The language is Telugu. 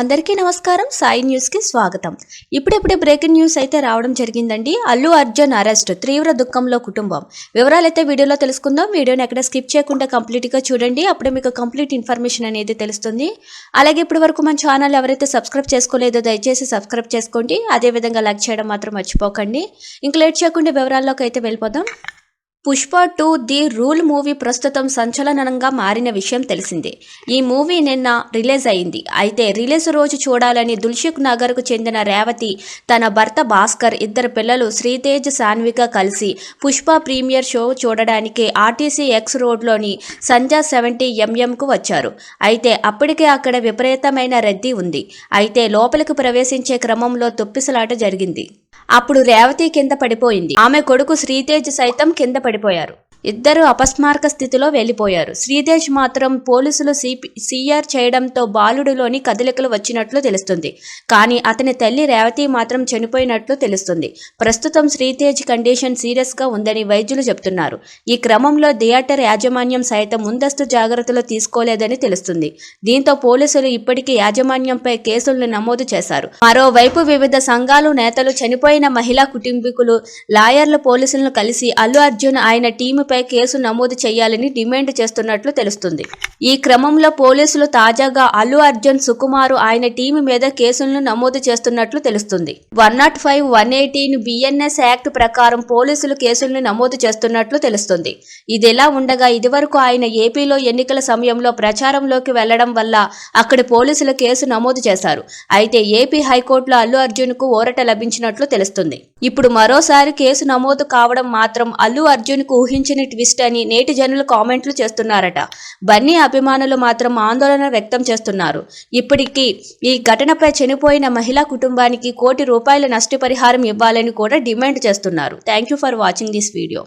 అందరికీ నమస్కారం. సాయి న్యూస్కి స్వాగతం. ఇప్పుడిప్పుడే బ్రేకింగ్ న్యూస్ అయితే రావడం జరిగిందండి. అల్లు అర్జున్ అరెస్ట్ తీవ్ర దుఃఖంలో కుటుంబం. వివరాలైతే వీడియోలో తెలుసుకుందాం. వీడియోని ఎక్కడ స్కిప్ చేయకుండా కంప్లీట్గా చూడండి. అప్పుడే మీకు కంప్లీట్ ఇన్ఫర్మేషన్ అనేది తెలుస్తుంది. అలాగే ఇప్పటి వరకు మన ఛానల్ ఎవరైతే సబ్స్క్రైబ్ చేసుకోలేదో దయచేసి సబ్స్క్రైబ్ చేసుకోండి. అదేవిధంగా లైక్ చేయడం మాత్రం మర్చిపోకండి. ఇంకా లేట్ చేయకుండా వివరాల్లోకి అయితే వెళ్ళిపోదాం. Pushpa two the rule movie ప్రస్తుతం సంచలనంగా మారిన విషయం తెలిసిందే. ఈ మూవీ నిన్న రిలీజ్ అయింది. అయితే రిలీజ్ రోజు చూడాలని దుల్షుక్ నగర్కు చెందిన రేవతి తన భర్త భాస్కర్ ఇద్దరు పిల్లలు శ్రీతేజ్ సాన్విక కలిసి పుష్ప ప్రీమియర్ షో చూడడానికి ఆర్టీసీ ఎక్స్ రోడ్లోని సంజా సెవెంటీ ఎంఎంకు వచ్చారు. అయితే అప్పటికే అక్కడ విపరీతమైన రద్దీ ఉంది. అయితే లోపలికి ప్రవేశించే క్రమంలో తొప్పిసలాట జరిగింది. అప్పుడు రేవతి కింద పడిపోయింది. ఆమె కొడుకు శ్రీతేజ్ సైతం కింద పడిపోయారు. ఇద్దరు అపస్మారక స్థితిలో వెళ్ళిపోయారు శ్రీదేశ్ మాత్రం పోలీసులు సిపి సిఆర్ చేయడంతో బాలుడిలోని కదలికలు వచ్చినట్లు తెలుస్తుంది. కానీ అతని తల్లి రేవతి మాత్రం చనిపోయినట్లు తెలుస్తుంది. ప్రస్తుతం శ్రీతేజ్ కండిషన్ సీరియస్గా ఉందని వైద్యులు చెబుతున్నారు. ఈ క్రమంలో థియేటర్ యాజమాన్యం సైతం ముందస్తు జాగ్రత్తలు తీసుకోలేదని తెలుస్తుంది. దీంతో పోలీసులు ఇప్పటికీ యాజమాన్యంపై కేసులను నమోదు చేశారు. మరోవైపు వివిధ సంఘాలు నేతలు చనిపోయిన మహిళా కుటుంబీకులు లాయర్లు పోలీసులను కలిసి అల్లు అర్జున్ ఆయన టీముపై కేసు నమోదు చేయాలని డిమాండ్ చేస్తున్నట్లు తెలుస్తుంది. ఈ క్రమంలో పోలీసులు తాజాగా అల్లు అర్జున్ సుకుమారు ఆయన టీం మీద కేసులను నమోదు చేస్తున్నట్లు తెలుస్తుంది. One nought five one eighteen BNS act ప్రకారం పోలీసులు కేసులను నమోదు చేస్తున్నట్లు తెలుస్తుంది. ఇదిలా ఉండగా ఇదివరకు ఆయన ఏపీలో ఎన్నికల సమయంలో ప్రచారంలోకి వెళ్ళడం వల్ల అక్కడి పోలీసులు కేసు నమోదు చేశారు. అయితే ఏపీ హైకోర్టులో అల్లు అర్జున్కు ఊరట లభించినట్లు తెలుస్తుంది. ఇప్పుడు మరోసారి కేసు నమోదు కావడం మాత్రం అల్లు అర్జున్కు ఊహించిన ట్విస్ట్ అని నేటి జనులు కామెంట్లు చేస్తున్నారట. బన్నీ అభిమానులు మాత్రం ఆందోళన వ్యక్తం చేస్తున్నారు. ఇప్పటికీ ఈ ఘటనపై చనిపోయిన మహిళా కుటుంబానికి కోటి రూపాయల నష్టపరిహారం ఇవ్వాలని కూడా డిమాండ్ చేస్తున్నారు. Thank you for watching this video.